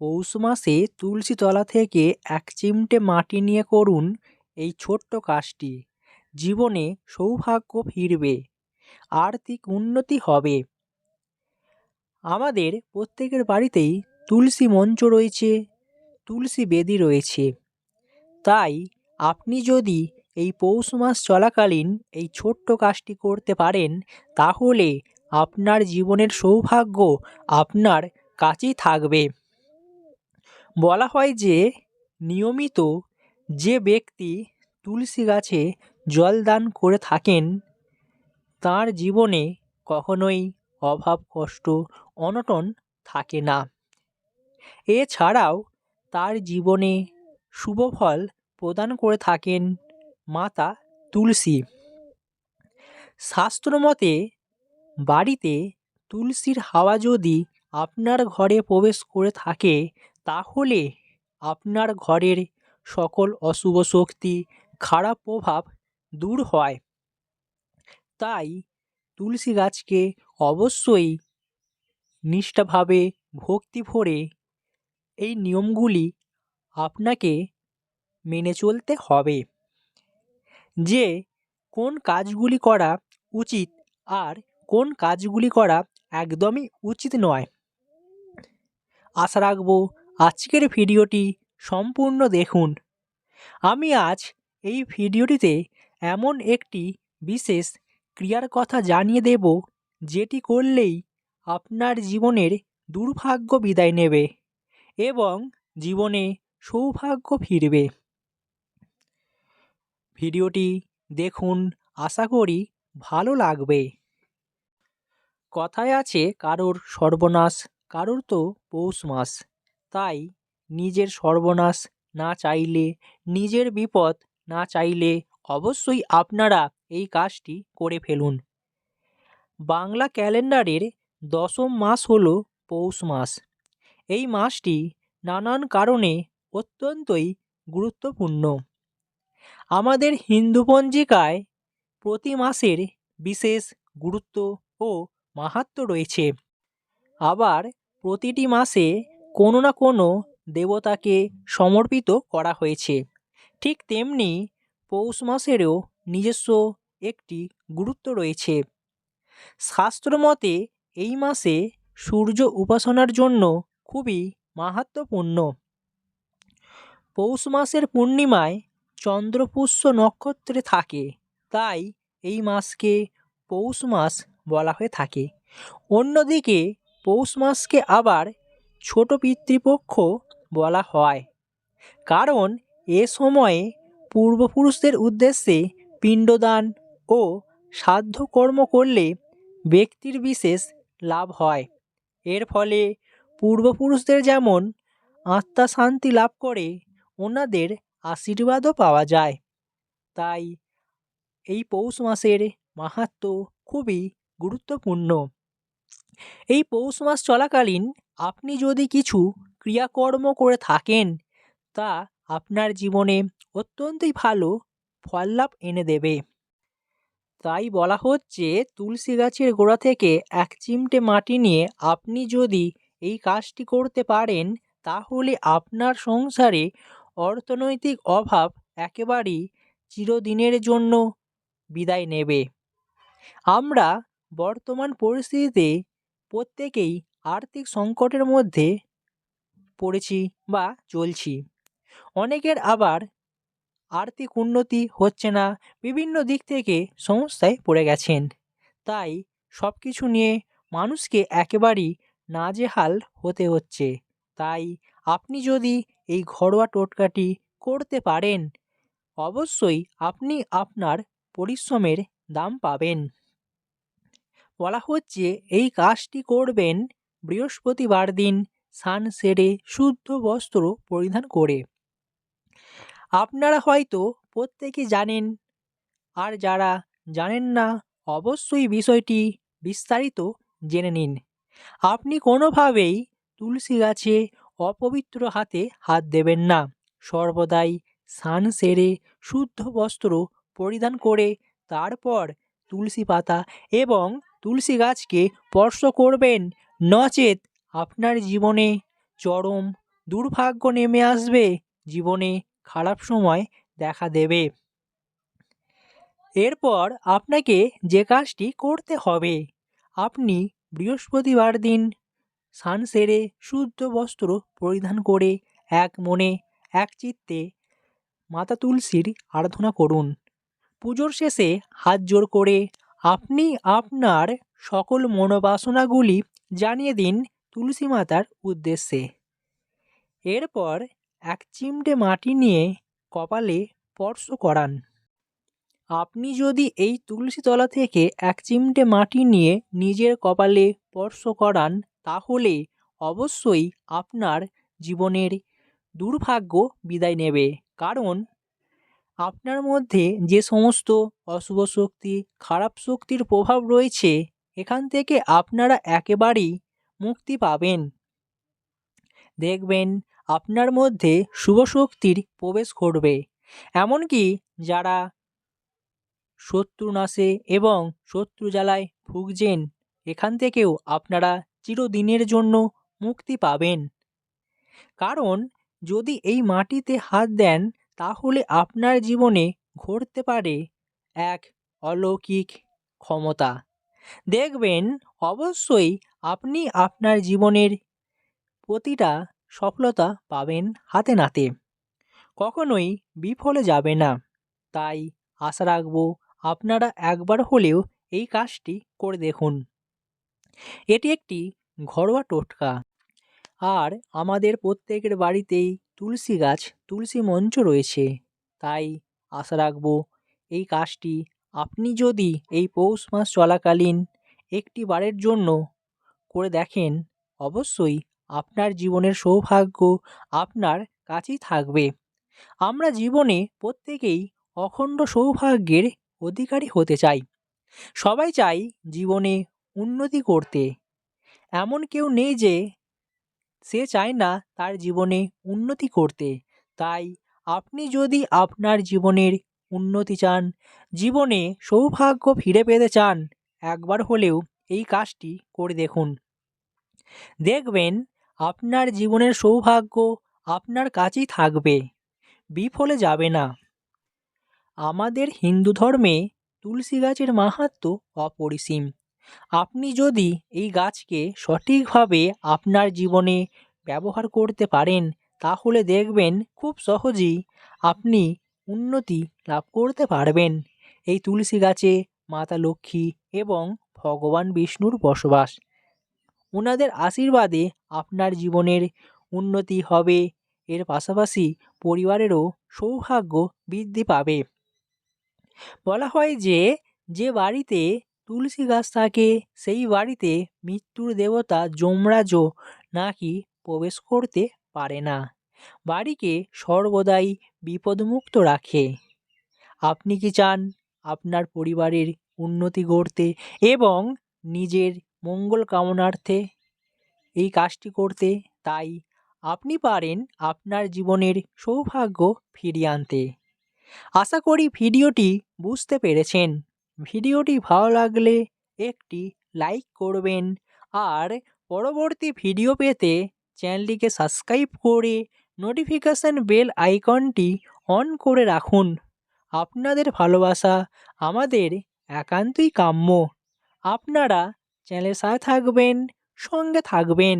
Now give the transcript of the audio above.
পৌষ মাসে তুলসী তলা থেকে এক চিমটে মাটি নিয়ে করুন এই ছোট্ট কাজটি। জীবনে সৌভাগ্য ফিরবে, আর্থিক উন্নতি হবে। আমাদের প্রত্যেকের বাড়িতেই তুলসী মঞ্চ রয়েছে, তুলসী বেদি রয়েছে। তাই আপনি যদি এই পৌষ মাস চলাকালীন এই ছোট্ট কাজটি করতে পারেন, তাহলে আপনার জীবনের সৌভাগ্য আপনার কাছেই থাকবে। বলা হয় যে, নিয়মিত যে ব্যক্তি তুলসী গাছে জল দান করে থাকেন, তার জীবনে কখনোই অভাব, কষ্ট, অনটন থাকে না। এছাড়াও তার জীবনে শুভ ফল প্রদান করে থাকেন মাতা তুলসী। শাস্ত্রমতে বাড়িতে তুলসীর হাওয়া যদি আপনার ঘরে প্রবেশ করে থাকে তাহলে আপনার ঘরের সকল অশুভ শক্তি, খারাপ প্রভাব দূর হয়। তাই তুলসী গাছকে অবশ্যই নিষ্ঠাভাবে ভক্তি ভরে এই নিয়মগুলি আপনাকে মেনে চলতে হবে যে কোন কাজগুলি করা উচিত আর কোন কাজগুলি করা একদমই উচিত নয়। আশা রাখব আজকের ভিডিওটি সম্পূর্ণ দেখুন। আমি আজ এই ভিডিওটিতে এমন একটি বিশেষ ক্রিয়ার কথা জানিয়ে দেব, যেটি করলেই আপনার জীবনের দুর্ভাগ্য বিদায় নেবে এবং জীবনে সৌভাগ্য ফিরবে। ভিডিওটি দেখুন, আশা করি ভালো লাগবে। কথায় আছে, কারোর সর্বনাশ, কারোর তো পৌষ মাস। তাই নিজের সর্বনাশ না চাইলে, নিজের বিপদ না চাইলে অবশ্যই আপনারা এই কাজটি করে ফেলুন। বাংলা ক্যালেন্ডারের দশম মাস হল পৌষ মাস। এই মাসটি নানান কারণে অত্যন্তই গুরুত্বপূর্ণ। আমাদের হিন্দু পঞ্জিকায় প্রতি মাসের বিশেষ গুরুত্ব ও মাহাত্ম্য রয়েছে। আবার প্রতিটি মাসে কোনো না কোনো দেবতাকে সমর্পিত করা হয়েছে। ঠিক তেমনি পৌষ মাসেরও নিজস্ব একটি গুরুত্ব রয়েছে। শাস্ত্রমতে এই মাসে সূর্য উপাসনার জন্য খুবই মাহাত্ম্যপূর্ণ। পৌষ মাসের পূর্ণিমায় চন্দ্রপুষ্য নক্ষত্রে থাকে, তাই এই মাসকে পৌষ মাস বলা হয়ে থাকে। অন্যদিকে পৌষ মাসকে আবার ছোট পিতৃপক্ষ বলা হয়। কারণ এ সময়ে পূর্বপুরুষদের উদ্দেশ্যে পিণ্ডদান ও সাধ্য কর্ম করলে ব্যক্তির বিশেষ লাভ হয়। এর ফলে পূর্বপুরুষদের যেমন আত্মা শান্তি লাভ করে, ওনাদের আশীর্বাদও পাওয়া যায়। তাই এই পৌষ মাসের মাহাত্ম্য খুবই গুরুত্বপূর্ণ। এই পৌষ মাস চলাকালীন আপনি যদি কিছু ক্রিয়াকর্ম করে থাকেন, তা আপনার জীবনে অত্যন্তই ভালো ফল লাভ এনে দেবে। তাই বলা হচ্ছে, তুলসী গাছের গোড়া থেকে এক চিমটে মাটি নিয়ে আপনি যদি এই কাজটি করতে পারেন, তাহলে আপনার সংসারে অর্থনৈতিক অভাব একেবারেই চিরদিনের জন্য বিদায় নেবে। আমরা বর্তমান পরিস্থিতিতে প্রত্যেকেই আর্থিক সংকটের মধ্যে পড়েছি বা চলছি। অনেকের আবার আর্থিক উন্নতি হচ্ছে না, বিভিন্ন দিক থেকে সমস্যায় পড়ে গেছেন। তাই সব কিছু নিয়ে মানুষকে একেবারেই নাজেহাল হতে হচ্ছে। তাই আপনি যদি এই ঘরোয়া টোটকাটি করতে পারেন, অবশ্যই আপনি আপনার পরিশ্রমের দাম পাবেন। বলা হচ্ছে এই কাজটি করবেন বৃহস্পতিবার দিন স্নান সেরে শুদ্ধ বস্ত্র পরিধান করে। আপনারা হয়তো প্রত্যেকে জানেন, আর যারা জানেন না, অবশ্যই বিষয়টি বিস্তারিত জেনে নিন। আপনি কোনোভাবেই তুলসী গাছে অপবিত্র হাতে হাত দেবেন না। সর্বদাই সান সেরে শুদ্ধ বস্ত্র পরিধান করে, তারপর তুলসী পাতা এবং তুলসী গাছকে স্পর্শ করবেন। নচেত আপনার জীবনে চরম দুর্ভাগ্য নেমে আসবে। জীবনে খারাপ সময় দেখা দেবে। এরপর আপনাকে যে কাজটি করতে হবে, আপনি বৃহস্পতিবার দিন স্নান সেরে শুদ্ধ বস্ত্র পরিধান করে এক মনে, এক চিত্তে মাতা তুলসীর আরাধনা করুন। পুজোর শেষে হাত জোর করে আপনি আপনার সকল মনোবাসনাগুলি জানিয়ে দিন তুলসী মাতার উদ্দেশ্যে। এরপর এক চিমটে মাটি নিয়ে কপালে স্পর্শ করান। আপনি যদি এই তুলসী তলা থেকে এক চিমটে মাটি নিয়ে নিজের কপালে স্পর্শ করান, তাহলে অবশ্যই আপনার জীবনের দুর্ভাগ্য বিদায় নেবে। কারণ আপনার মধ্যে যে সমস্ত অশুভ শক্তি, খারাপ শক্তির প্রভাব রয়েছে, এখান থেকে আপনারা একেবারেই মুক্তি পাবেন। দেখবেন, আপনার মধ্যে শুভ শক্তির প্রবেশ ঘটবে। এমনকি যারা শত্রু নাশে এবং শত্রু জ্বালায় ভুগছেন, এখান থেকেও আপনারা চিরদিনের জন্য মুক্তি পাবেন। কারণ, যদি এই মাটিতে হাত দেন তাহলে আপনার জীবনে ঘটতে পারে এক অলৌকিক ক্ষমতা। দেখবেন, অবশ্যই আপনি আপনার জীবনের প্রতিটা সফলতা পাবেন হাতে নাতে। কখনোই বিফলে যাবে না। তাই আশা রাখব, আপনারা একবার হলেও এই কাজটি করে দেখুন। এটি একটি ঘরোয়া টোটকা। আর আমাদের প্রত্যেকের বাড়িতেই তুলসী গাছ, তুলসী মঞ্চ রয়েছে। তাই আশা রাখব এই কাজটি আপনি যদি এই পৌষ মাস চলাকালীন একটি বারের জন্য করে দেখেন, অবশ্যই আপনার জীবনের সৌভাগ্য আপনার কাছেই থাকবে। আমরা জীবনে প্রত্যেকেই অখণ্ড সৌভাগ্যের অধিকারী হতে চাই। সবাই চাই জীবনে উন্নতি করতে। এমন কেউ নেই যে সে চায় না তার জীবনে উন্নতি করতে। তাই আপনি যদি আপনার জীবনের উন্নতি চান, জীবনে সৌভাগ্য ফিরে পেতে চান, একবার হলেও এই কাজটি করে দেখুন। দেখবেন আপনার জীবনের সৌভাগ্য আপনার কাছেই থাকবে, বিফলে যাবে না। আমাদের হিন্দু ধর্মে তুলসী গাছের মাহাত্ম্য অপরিসীম। আপনি যদি এই গাছকে সঠিকভাবে আপনার জীবনে ব্যবহার করতে পারেন, তাহলে দেখবেন খুব সহজেই আপনি উন্নতি লাভ করতে পারবেন। এই তুলসী গাছে মাতা লক্ষ্মী এবং ভগবান বিষ্ণুর বসবাস। ওনাদের আশীর্বাদে আপনার জীবনের উন্নতি হবে, এর পাশাপাশি পরিবারেরও সৌভাগ্য বৃদ্ধি পাবে। বলা হয় যে যে বাড়িতে তুলসী গাছ থাকে, সেই বাড়িতে মৃত্যুর দেবতা যমরাজও নাকি প্রবেশ করতে পারে না। বাড়িকে সর্বদাই বিপদমুক্ত রাখে। আপনি কি চান আপনার পরিবারের উন্নতি করতে এবং নিজের মঙ্গল কামনার্থে এই কাজটি করতে? তাই আপনি পারেন আপনার জীবনের সৌভাগ্য ফিরিয়ে আনতে। আশা করি ভিডিওটি বুঝতে পেরেছেন। ভিডিওটি ভালো লাগলে একটি লাইক করবেন আর পরবর্তী ভিডিও পেতে চ্যানেলটিকে সাবস্ক্রাইব করে নোটিফিকেশান বেল আইকনটি অন করে রাখুন। আপনাদের ভালোবাসা আমাদের একান্তই কাম্য। আপনারা চ্যানেলের সাথে থাকবেন, সঙ্গে থাকবেন।